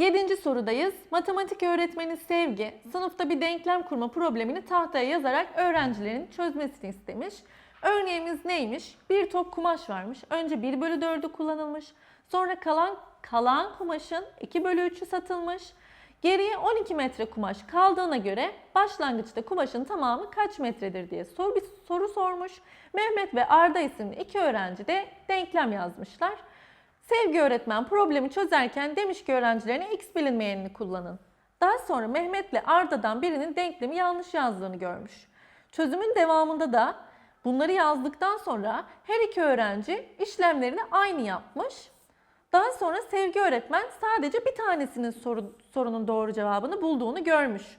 Yedinci sorudayız. Matematik öğretmeni Sevgi sınıfta bir denklem kurma problemini tahtaya yazarak öğrencilerin çözmesini istemiş. Örneğimiz neymiş? Bir top kumaş varmış. Önce 1 bölü 4'ü kullanılmış. Sonra kalan kalan kumaşın 2 bölü 3'ü satılmış. Geriye 12 metre kumaş kaldığına göre başlangıçta kumaşın tamamı kaç metredir diye soru, bir soru sormuş. Mehmet ve Arda isimli iki öğrenci de denklem yazmışlar. Sevgi öğretmen problemi çözerken demiş ki öğrencilerine x bilinmeyenini kullanın. Daha sonra Mehmet'le Arda'dan birinin denklemi yanlış yazdığını görmüş. Çözümün devamında da bunları yazdıktan sonra her iki öğrenci işlemlerini aynı yapmış. Daha sonra Sevgi öğretmen sadece bir tanesinin soru, sorunun doğru cevabını bulduğunu görmüş.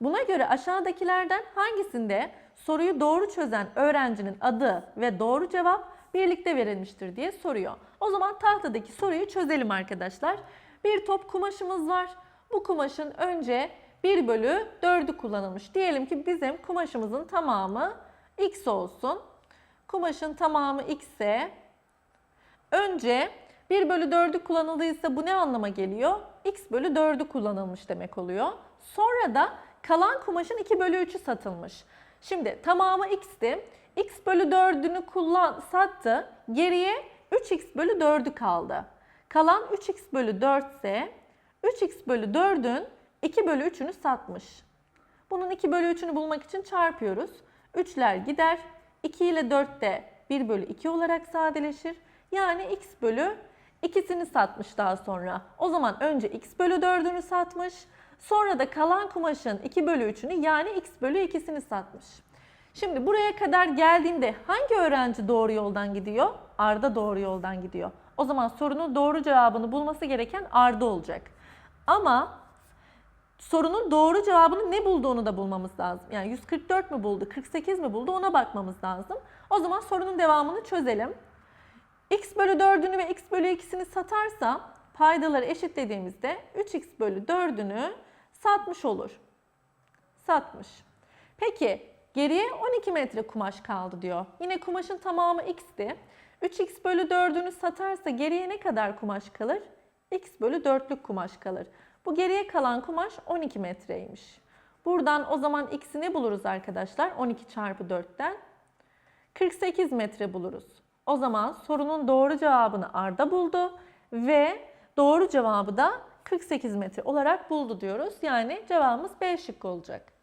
Buna göre aşağıdakilerden hangisinde soruyu doğru çözen öğrencinin adı ve doğru cevap birlikte verilmiştir diye soruyor. O zaman tahtadaki soruyu çözelim arkadaşlar. Bir top kumaşımız var. Bu kumaşın önce 1 bölü 4'ü kullanılmış. Diyelim ki bizim kumaşımızın tamamı x olsun. Kumaşın tamamı x ise önce 1 bölü 4'ü kullanıldıysa bu ne anlama geliyor? x bölü 4'ü kullanılmış demek oluyor. Sonra da kalan kumaşın 2 bölü 3'ü satılmış. Şimdi tamamı x'ti. x bölü 4'ünü kullan, sattı. Geriye 3x bölü 4'ü kaldı. Kalan 3x bölü 4 ise 3x bölü 4'ün 2 bölü 3'ünü satmış. Bunun 2 bölü 3'ünü bulmak için çarpıyoruz. 3'ler gider. 2 ile 4 de 1 bölü 2 olarak sadeleşir. Yani x bölü ikisini satmış daha sonra. O zaman önce x bölü 4'ünü satmış. Sonra da kalan kumaşın 2 bölü 3'ünü yani x bölü 2'sini satmış. Şimdi buraya kadar geldiğimde hangi öğrenci doğru yoldan gidiyor? Arda doğru yoldan gidiyor. O zaman sorunun doğru cevabını bulması gereken Arda olacak. Ama sorunun doğru cevabını ne bulduğunu da bulmamız lazım. Yani 144 mü buldu, 48 mi buldu ona bakmamız lazım. O zaman sorunun devamını çözelim. X bölü 4'ünü ve x bölü 2'sini satarsa paydaları eşitlediğimizde 3x bölü 4'ünü satmış olur. Satmış. Peki geriye 12 metre kumaş kaldı diyor. Yine kumaşın tamamı x'ti. 3x bölü 4'ünü satarsa geriye ne kadar kumaş kalır? x bölü 4'lük kumaş kalır. Bu geriye kalan kumaş 12 metreymiş. Buradan o zaman x'i ne buluruz arkadaşlar? 12 çarpı 4'ten 48 metre buluruz. O zaman sorunun doğru cevabını Arda buldu ve doğru cevabı da 48 metre olarak buldu diyoruz. Yani cevabımız B şıkkı olacak.